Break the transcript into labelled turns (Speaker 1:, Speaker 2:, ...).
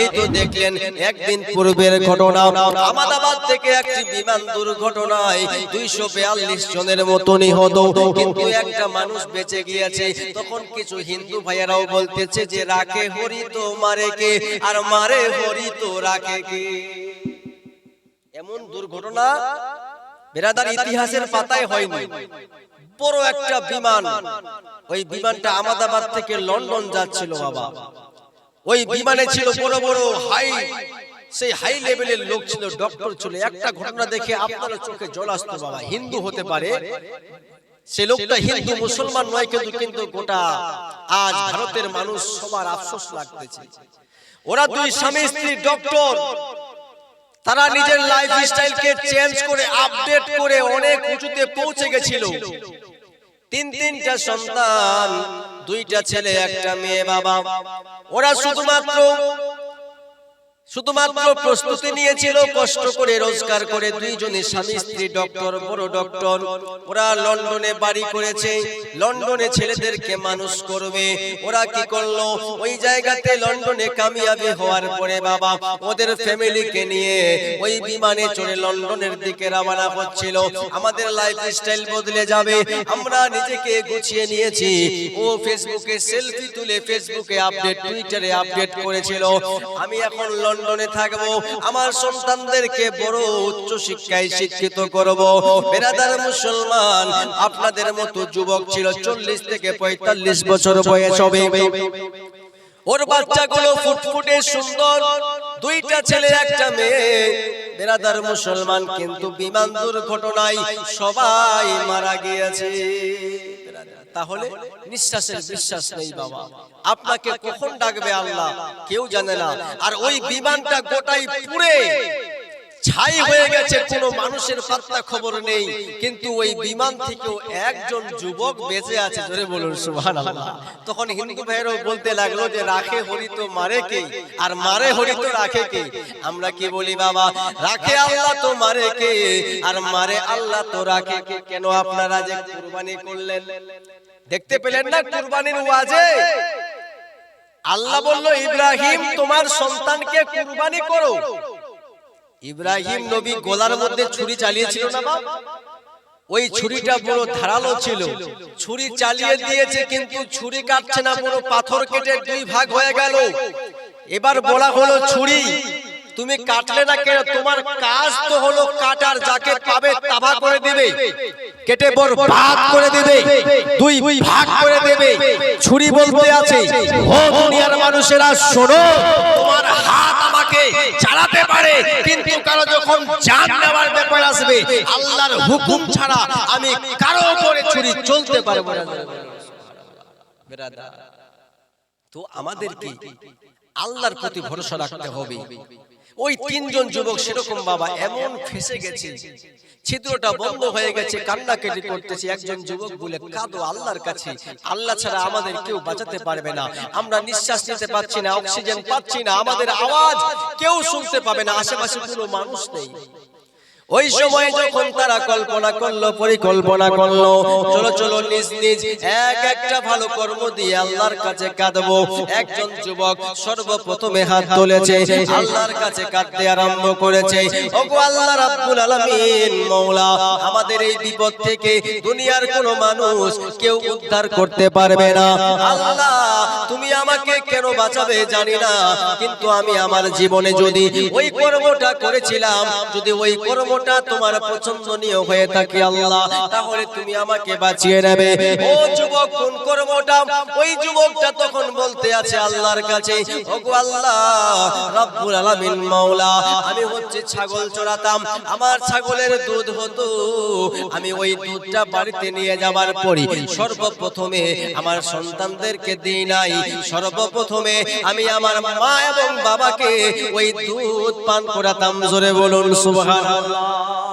Speaker 1: এই তো দেখলেন একদিন পূর্বের ঘটনা। আমাদাবাদ থেকে একটি বিমান দুর্ঘটনায় দুইশো বিয়াল্লিশ জনের মতো নিহত। কিন্তু একটা মানুষ বেঁচে গিয়েছে। তখন কিছু হিন্দু ভাইয়েরাও বলতেছে যে, রাখে হরি তো মারে কে, আর মারে হরি তো রাখে কে? এমন দুর্ঘটনা বেরাদার ইতিহাসের পাতায় হয়নি। বড় একটা বিমান। ওই বিমানটা আমাদাবাদ থেকে লন্ডন যাচ্ছিল বাবা। ওই বিমানে ছিল বড় বড় হাই। সেই হাই লেভেলের লোক ছিল ডক্টর ছিল একটা ঘটনা দেখে আপনার চোখে জল আসতো বাবা। হিন্দু হতে পারে। সে লোকটা হিন্দু মুসলমান নয় কিন্তু কিন্তু গোটা আজ ভারতের মানুষ সবার আফসোস লাগতেছে। ওরা দুই স্বামী স্ত্রী ডক্টর তারা নিজের লাইফ স্টাইলকে চেঞ্জ করে আপডেট করে অনেক উঁচুতে পৌঁছে গেছিল। তিন তিনটা সন্তান দুইটা ছেলে একটা মেয়ে বাবা। ওরা শুধুমাত্র শুধুমাত্র প্রস্তুতি নিয়েছিল, কষ্ট করে, রোজগার করে দুইজনে স্বামী, স্ত্রী, ডক্টর, বড় ডক্টর। ওরা লন্ডনে বাড়ি করেছে, লন্ডনে ছেলেদেরকে মানুষ করবে। ওরা কি করল? ওই জায়গাতে লন্ডনে কামিয়াবি হওয়ার পরে বাবা, ওদের ফ্যামিলিকে নিয়ে ওই বিমানে চড়ে লন্ডনের দিকে রওনা হচ্ছিল। আমাদের লাইফ স্টাইল বদলে যাবে, আমরা নিজেকে গুছিয়ে নিয়েছি। ও ফেসবুকে সেলফি তুলে ফেসবুকে আপডেট টুইটারে আপডেট করেছিল। আমি এখন লন্ডনে থাকব আমার সন্তানদেরকে বড় উচ্চ শিক্ষায় শিক্ষিত করব। বেরাদার মুসলমান আপনাদের মতো যুবক ছিল চল্লিশ থেকে পঁয়তাল্লিশ বছর বয়স হবে। ওর বাচ্চাগুলো ফুটফুটে সুন্দর। দুইটা ছেলে একটা মেয়ে। বেরাদার মুসলমান কিন্তু বিমান দুর্ঘটনায় সবাই মারা গিয়েছে। তাহলে নিঃশ্বাসের বিশ্বাস নেই বাবা। আপনাকে কখন ডাকবে আল্লাহ? কেউ জানে না। আর ওই বিমানটা গোটাই পুড়ে। ছাই হয়ে গেছে কোনো মানুষের পাত্তা খবর নেই। কিন্তু ওই বিমান থেকেও একজন যুবক বেঁচে আছে ধরে বলুন সুবহানাল্লাহ। তখন হিন্দু ভাইয়েরও বলতে লাগল যে রাখে হরি তো মারে কে? আর মারে হরি তো রাখে কে? আমরা কি বলি বাবা রাখে আল্লাহ তো মারে কে? আর মারে আল্লাহ তো রাখে কে? কেন আপনারা যে কুরবানি করলেন? দেখতে পেলেন না কুরবানির ওয়াজে? আল্লাহ বলল ইব্রাহিম তোমার সন্তানকে কুরবানি করো। ইব্রাহিম নবী গোলার মধ্যে ছুরি চালিয়েছিল না বাপ? ওই ছুরিটা পুরো ধারালো ছিল। ছুরি চালিয়ে দিয়েছে কিন্তু ছুরি কাটছে না পুরো পাথর কেটে দুই ভাগ হয়ে গেল। এবার বলা হলো ছুরি। তুমি কাটলে না কেন? তোমার কাজ তো হলো কাটার যাকে পাবে তাবা করে দিবে। কেটে বড় ভাগ করে দিবে দুই ভাগ করে দেবে। ছুরি বলতে আছে ও দুনিয়ার মানুষেরা শোনো তোমার হাত আমাকে চালাতে পারে কিন্তু কারও যখন জান নেওয়ার ব্যাপার আসবে আল্লাহর হুকুম ছাড়া আমি কারও উপরে ছুরি চলতে পারব না। তো আমাদেরকে আল্লাহর প্রতি ভরসা রাখতে হবে। ওই তিনজন যুবক সেরকম বাবা এমন ফেসে গেছে। ছিদ্রটা বন্ধ হয়ে গেছে কান্না কান্নাকাটি করতেছে একজন যুবক বলে কাঁদো আল্লাহর কাছে। আল্লাহ ছাড়া আমাদের কেউ বাঁচাতে পারবে না। আমরা নিঃশ্বাস নিতে পাচ্ছি না অক্সিজেন পাচ্ছি না আমাদের আওয়াজ কেউ শুনতে পাবে না আশেপাশে কোনো মানুষ নেই। ওই সময় যখন তারা কল্পনা করল, পরিকল্পনা করল, চলো চলো, নিজ নিজ, এক একটা ভালো কর্ম দিয়ে আল্লাহর কাছে কাঁদবো। একজন যুবক সর্বপ্রথমে হাত তুলেছে, আল্লাহর কাছে কাঁদতে আরম্ভ করেছে। ওগো আল্লাহ রাব্বুল আলামিন, মওলা, আমাদের এই বিপদ থেকে দুনিয়ার কোনো মানুষ কেউ উদ্ধার করতে পারবে না। আল্লাহ, তুমি আমাকে কেন বাঁচাবে জানি না, কিন্তু আমি আমার জীবনে যদি ওই কর্মটা করেছিলাম, যদি ওই কর্মটা তোমার পছন্দনীয় হয়ে থাকে আল্লাহ? তাহলে তুমি আমাকে বাঁচিয়ে নেবে। ও যুবক, কোন কর্মটা? ওই যুবকটা তখন বলতে আছে আল্লাহর কাছে, ওগো আল্লাহ, রব্বুল আলামিন মাওলা, আমি হচ্ছে ছাগল চড়াতাম, আমার ছাগলের দুধ হতো, আমি ওই দুধটা বাড়িতে নিয়ে যাবার পরে সর্বপ্রথমে আমার সন্তানদেরকে দিই নাই। সর্বপ্রথমে আমি আমার মা এবং বাবাকে ওই দুধ পান করাতাম, জোরে বলুন, সুবহানাল্লাহ। Oh.